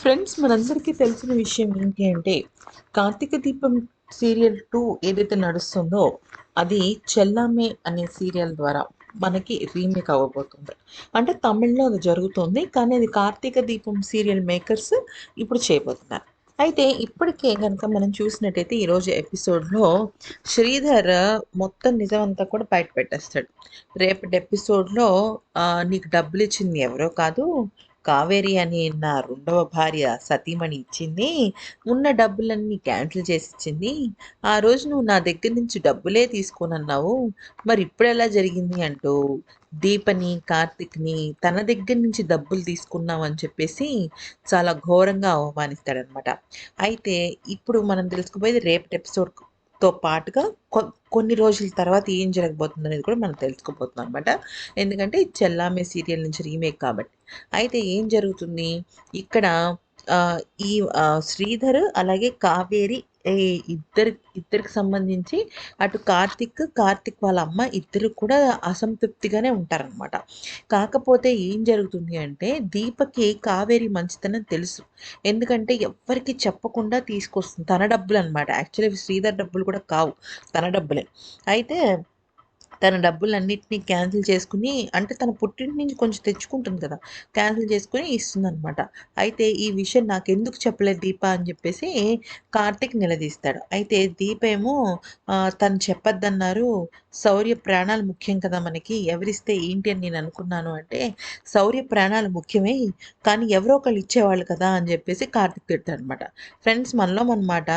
Friends మనందరికీ తెలిసిన విషయం ఏంటి అంటే కార్తీక దీపం సీరియల్ టూ ఏదైతే నడుస్తుందో అది చెల్లామే అనే సీరియల్ ద్వారా మనకి రీమేక్ అవ్వబోతుంది. అంటే తమిళ్ళో అది జరుగుతుంది కానీ అది కార్తీక దీపం సీరియల్ మేకర్స్ ఇప్పుడు చేయబోతున్నారు. అయితే ఇప్పటికే కనుక మనం చూసినట్టయితే ఈరోజు ఎపిసోడ్లో శ్రీధర్ మొత్తం నిజం అంతా కూడా బయట పెట్టేస్తాడు. రేపటి ఎపిసోడ్లో నీకు డబ్బులు ఇచ్చింది ఎవరో కాదు కావేరి అని నా రెండవ భార్య సతీమణి ఇచ్చింది. ఉన్న డబ్బులన్నీ క్యాన్సిల్ చేసి ఇచ్చింది. ఆ రోజు నువ్వు నా దగ్గర నుంచి డబ్బులే తీసుకోనన్నావు. మరి ఇప్పుడు ఎలా జరిగింది అంటూ దీపని కార్తిక్ని తన దగ్గర నుంచి డబ్బులు తీసుకున్నాం అని చెప్పేసి చాలా ఘోరంగా అవమానిస్తాడనమాట అయితే ఇప్పుడు మనం తెలుసుకోబోయేది రేపటి ఎపిసోడ్ తో పాటుగా కొన్ని రోజుల తర్వాత ఏం జరగబోతుంది అనేది కూడా మనం తెలుసుకోబోతున్నాం అనమాట ఎందుకంటే చెల్లామే సీరియల్ నుంచి రీమేక్ కాబట్టి. అయితే ఏం జరుగుతుంది? ఇక్కడ ఈ శ్రీధర్ అలాగే కావేరి ఇద్దరు ఇద్దరికి సంబంధించి అటు కార్తిక్ కార్తిక్ వాళ్ళ అమ్మ ఇద్దరు కూడా అసంతృప్తిగానే ఉంటారనమాట కాకపోతే ఏం జరుగుతుంది అంటే దీపకి కావేరి మంచితనం తెలుసు. ఎందుకంటే ఎవ్వరికి చెప్పకుండా తీసుకొస్తుంది. తన డబ్బులు అనమాట యాక్చువల్లీ శ్రీధర్ డబ్బులు కూడా కావు. తన డబ్బులే. అయితే తన డబ్బులన్నింటినీ క్యాన్సిల్ చేసుకుని అంటే తన పుట్టింటి నుంచి కొంచెం తెచ్చుకుంటుంది కదా క్యాన్సిల్ చేసుకుని ఇస్తుంది అనమాట అయితే ఈ విషయం నాకు ఎందుకు చెప్పలేదు దీప అని చెప్పేసి కార్తిక్ నిలదీస్తాడు. అయితే దీప ఏమో తను చెప్పొద్దన్నారు శౌర్య ప్రాణాలు ముఖ్యం కదా మనకి ఎవరిస్తే ఏంటి అని నేను అనుకున్నాను అంటే శౌర్య ప్రాణాలు ముఖ్యమే కానీ ఎవరో ఒకళ్ళు ఇచ్చేవాళ్ళు కదా అని చెప్పేసి కార్తిక్ తిడతాడు అనమాట ఫ్రెండ్స్ మనలో అనమాట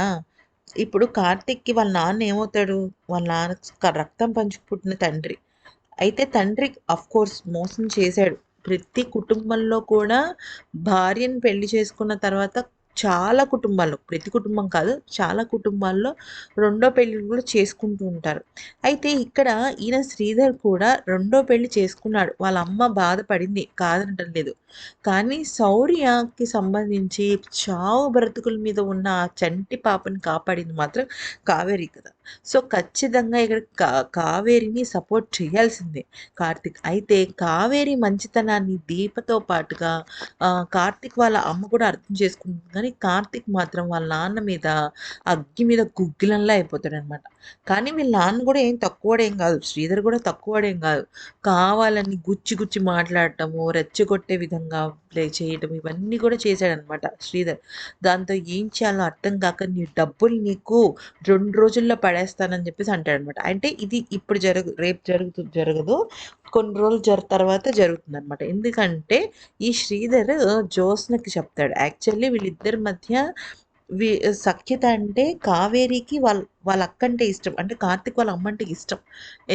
ఇప్పుడు కార్తిక్కి వాళ్ళ నాన్న ఏమవుతాడు? వాళ్ళ నాన్న రక్తం పంచి పుట్టిన తండ్రి. అయితే తండ్రి కోర్స్ మోసం చేశాడు. ప్రతి కుటుంబంలో కూడా భార్యను పెళ్ళి చేసుకున్న తర్వాత చాలా కుటుంబాల్లో ప్రతి కుటుంబం కాదు చాలా కుటుంబాల్లో రెండో పెళ్ళి కూడా చేసుకుంటూ ఉంటారు. అయితే ఇక్కడ ఈయన శ్రీధర్ కూడా రెండో పెళ్ళి చేసుకున్నాడు. వాళ్ళ అమ్మ బాధపడింది కాదనటం లేదు. కానీ శౌర్యకి సంబంధించి చావు బ్రతుకుల మీద ఉన్న ఆ చంటి పాపని కాపాడింది మాత్రం కావేరి కదా. సో ఖచ్చితంగా ఇక్కడ కా కావేరిని సపోర్ట్ చేయాల్సిందే. కార్తిక్ అయితే కావేరి మంచితనాన్ని దీపతో పాటుగా కార్తిక్ వాళ్ళ అమ్మ కూడా అర్థం చేసుకుంటుంది. కానీ కార్తిక్ మాత్రం వాళ్ళ నాన్న మీద అగ్గి మీద గుగ్గిలంలా అయిపోతాడు అనమాట కానీ వీళ్ళ నాన్న కూడా ఏం తక్కువడేం కాదు. శ్రీధర్ కూడా తక్కువడేం కాదు. కావాలని గుచ్చి గుచ్చి మాట్లాడటము రెచ్చగొట్టే విధంగా ప్లే చేయటం ఇవన్నీ కూడా చేశాడనమాట శ్రీధర్. దాంతో ఏం చేయాలో అర్థం కాక నీ డబ్బులు నీకు రెండు రోజుల్లో పడేస్తానని చెప్పేసి అంటాడనమాట. అంటే ఇది ఇప్పుడు జరుగు రేపు జరుగుతు జరగదు. కొన్ని రోజులు జరు తర్వాత జరుగుతుంది అనమాట ఎందుకంటే ఈ శ్రీధర్ జ్యోత్స్నకి చెప్తాడు. యాక్చువల్లీ వీళ్ళిద్దరి మధ్య వి సఖ్యత అంటే కావేరికి వాళ్ళ వాళ్ళ అక్క అంటే ఇష్టం. అంటే కార్తిక్ వాళ్ళ అమ్మ అంటే ఇష్టం.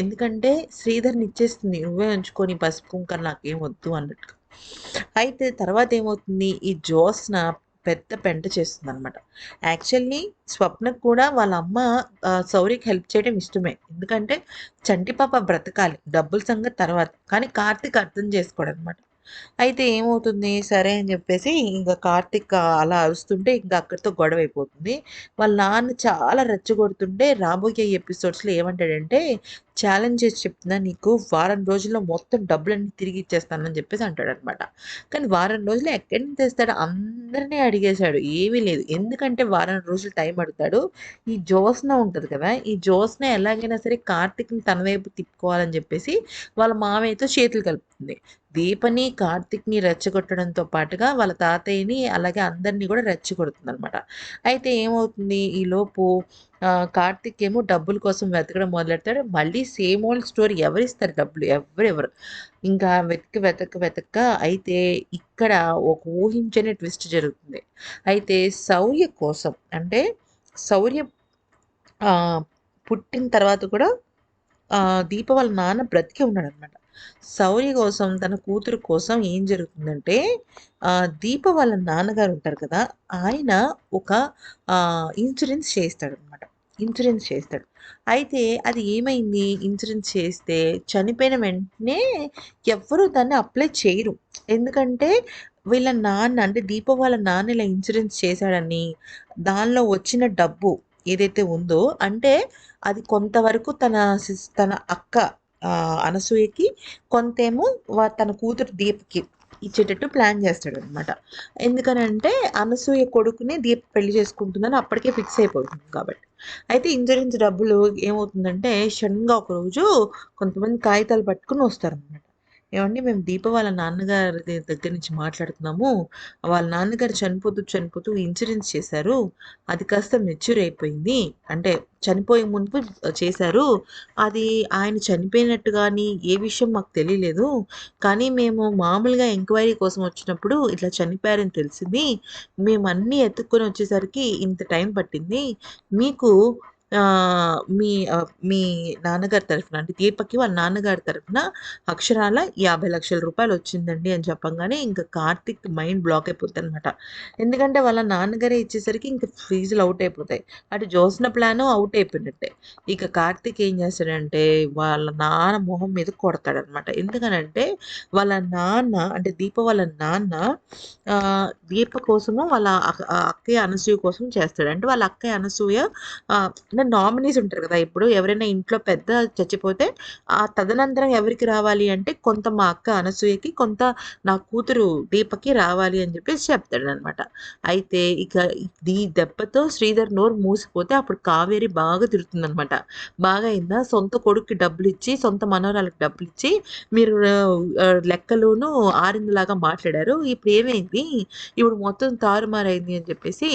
ఎందుకంటే శ్రీధర్ని ఇచ్చేస్తుంది. నువ్వే ఉంచుకొని పసుపు కుంకర్ నాకేం వద్దు అన్నట్టు అయితే తర్వాత ఏమవుతుంది? ఈ జ్యోత్స్న పెద్ద పెంట చేస్తుంది అనమాట యాక్చువల్లీ స్వప్నకు కూడా వాళ్ళ అమ్మ సౌరికి హెల్ప్ చేయడం ఇష్టమే. ఎందుకంటే చంటి పాప బ్రతకాలి డబ్బుల సంగతి తర్వాత. కానీ కార్తిక్ అర్థం చేసుకోడు అనమాట అయితే ఏమవుతుంది? సరే అని చెప్పేసి ఇంకా కార్తిక్ అలా అరుస్తుంటే ఇంకా అక్కడితో గొడవ అయిపోతుంది వాళ్ళ నాన్న చాలా రెచ్చగొడుతుంటే రాబోయే ఎపిసోడ్స్లో ఏమంటాడంటే ఛాలెంజ్ చేసి చెప్తున్నా నీకు వారం రోజుల్లో మొత్తం డబ్బులన్నీ తిరిగి ఇచ్చేస్తానని చెప్పేసి అంటాడనమాట. కానీ వారం రోజులు ఎక్కడి నుంచి తెస్తాడు అందరినీ అడిగేశాడు. ఏమీ లేదు. ఎందుకంటే వారం రోజులు టైం అడుగుతాడు ఈ జోస్న ఉంటుంది కదా ఈ జోస్న ఎలాగైనా సరే కార్తిక్ని తన వైపు తిప్పుకోవాలని చెప్పేసి వాళ్ళ మామయ్యతో చేతులు కలుపుతుంది. దీపని కార్తిక్ని రెచ్చగొట్టడంతో పాటుగా వాళ్ళ తాతయ్యని అలాగే అందరినీ కూడా రెచ్చగొడుతుంది అనమాట అయితే ఏమవుతుంది? ఈలోపు కార్తిక్ ఏమో డబ్బుల కోసం వెతకడం మొదలెడతాడు. మళ్ళీ సేమ్ ఓల్డ్ స్టోరీ ఎవరిస్తారు? డబ్బులు ఎవరెవరు? ఇంకా వెతక వెతక వెతక అయితే ఇక్కడ ఒక ఊహించని ట్విస్ట్ జరుగుతుంది. అయితే శౌర్య కోసం అంటే శౌర్య పుట్టిన తర్వాత కూడా దీప వాళ్ళ నాన్న బ్రతికే ఉన్నాడు అనమాట శౌర్య కోసం తన కూతురు కోసం ఏం జరుగుతుందంటే దీప వాళ్ళ నాన్నగారు ఉంటారు కదా ఆయన ఒక ఇన్సూరెన్స్ చేస్తాడు అనమాట ఇన్సూరెన్స్ చేస్తాడు. అయితే అది ఏమైంది? ఇన్సూరెన్స్ చేస్తే చనిపోయిన వెంటనే ఎవ్వరూ దాన్ని అప్లై చేయరు. ఎందుకంటే వీళ్ళ నాన్న అంటే దీప వాళ్ళ నాన్న ఇలా ఇన్సూరెన్స్ చేశాడని దానిలో వచ్చిన డబ్బు ఏదైతే ఉందో అంటే అది కొంతవరకు తన తన అక్క అనసూయకి కొంతేమో తన కూతురు దీపకి ఇచ్చేటట్టు ప్లాన్ చేస్తాడు అనమాట ఎందుకనంటే అనసూయ కొడుకునే దీప పెళ్ళి చేసుకుంటుందని అప్పటికే ఫిక్స్ అయిపోతుంది కాబట్టి. అయితే ఇన్సూరెన్స్ డబ్బులు ఏమవుతుందంటే సడన్గా ఒకరోజు కొంతమంది కాగితాలు పట్టుకొని వస్తారనమాట. ఏమండి మేము దీప వాళ్ళ నాన్నగారి దగ్గర నుంచి మాట్లాడుతున్నాము. వాళ్ళ నాన్నగారు చనిపోతూ, చనిపోతూ ఇన్సూరెన్స్ చేశారు. అది కాస్త మెచ్యూర్ అయిపోయింది. అంటే చనిపోయే మునుపు చేశారు. అది ఆయన చనిపోయినట్టు కానీ ఏ విషయం మాకు తెలియలేదు. కానీ మేము మామూలుగా ఎంక్వైరీ కోసం వచ్చినప్పుడు ఇట్లా చనిపోయారని తెలిసింది. మేము అన్నీ ఎత్తుక్కొని వచ్చేసరికి ఇంత టైం పట్టింది. మీకు ఆహ్, మీ ఆహ్, మీ నాన్నగారి తరఫున అంటే దీపక్‌కి వాళ్ళ నాన్నగారి తరఫున అక్షరాల రూ. 50,00,000 వచ్చిందండి అని చెప్పంగానే ఇంక కార్తీక్ మైండ్ బ్లాక్ అయిపోద్దనమాట. ఎందుకంటే వాళ్ళ నాన్నగారే ఇచ్చేసరికి ఇంక ఫీజులు అవుట్ అయిపోతాయి. అటు జ్యోత్స్న ప్లాను అవుట్ అయిపోయినట్టే. ఇక కార్తీక్ ఏం చేస్తాడంటే వాళ్ళ నాన్న మొహం మీద కొడతాడనమాట. ఎందుకనంటే వాళ్ళ నాన్న అంటే దీప వాళ్ళ నాన్న ఆహ్, దీప కోసము వాళ్ళ అక్ ఆహ్, అక్కయ్య అనసూయ కోసం చేస్తాడు. అంటే వాళ్ళ అక్కయ్య అనసూయ ఆహ్, అంటే నామినీస్ ఉంటారు కదా! ఇప్పుడు ఎవరైనా ఇంట్లో పెద్ద చచ్చిపోతే ఆ తదనంతరం ఎవరికి రావాలి అంటే కొంత మా అక్క అనసూయకి, కొంత నా కూతురు దీపకి రావాలి అని చెప్పేసి చెప్తాడనమాట. అయితే ఇక ఈ దెబ్బతో శ్రీధర్ నోరు మూసిపోతే అప్పుడు కావేరి బాగా తిడుతుందనమాట. బాగా అయిందా సొంత కొడుక్కి డబ్బులిచ్చి, సొంత మనవరాలకు డబ్బులు ఇచ్చి మీరు లెక్కలోనూ లెక్కలోను ఆరిందలాగా మాట్లాడారు. ఇప్పుడు ఏమైంది? ఇప్పుడు మొత్తం తారుమారైంది అని చెప్పేసి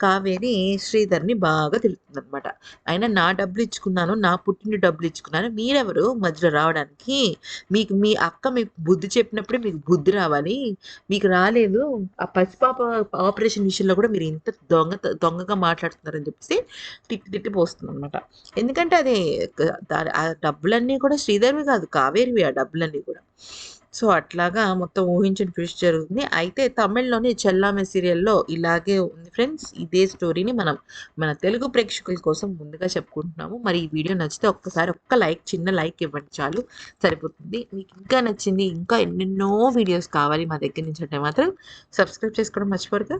కావేరి శ్రీధర్‌ని బాగా తిడుతుందనమాట. అయినా నా డబ్బులు ఇచ్చుకున్నాను నా పుట్టిన డబ్బులు ఇచ్చుకున్నాను మీరెవరు మధ్యలో రావడానికి? మీకు మీ అక్క మీకు బుద్ధి చెప్పినప్పుడే మీకు బుద్ధి రావాలి. మీకు రాలేదు. ఆ పసిపాప ఆపరేషన్ విషయంలో కూడా మీరు ఇంత దొంగ దొంగగా మాట్లాడుతున్నారని చెప్పేసి తిట్టి తిట్టి పోస్తుందనమాట. ఎందుకంటే అది ఆ డబ్బులన్నీ కూడా శ్రీధర్‌వి కాదు కావేరివి ఆ డబ్బులన్నీ కూడా. సో, అట్లాగా మొత్తం ఊహించని ట్విస్ట్ జరుగుతుంది. అయితే తమిళ్‌లోని 'చెల్లామె' సీరియల్‌లో ఇలాగే ఉంది ఫ్రెండ్స్. ఇదే స్టోరీని మనం మన తెలుగు ప్రేక్షకుల కోసం ముందుగా చెప్పుకుంటున్నాము. మరి ఈ వీడియో నచ్చితే ఒక్కసారి ఒక్క లైక్ చిన్న లైక్ ఇవ్వండి చాలు సరిపోతుంది. మీకు ఇంకా నచ్చింది ఇంకా ఎన్నెన్నో వీడియోస్ కావాలి మా దగ్గర నుంచి అంటే మాత్రం సబ్స్క్రైబ్ చేసుకోవడం మర్చిపోరుగా.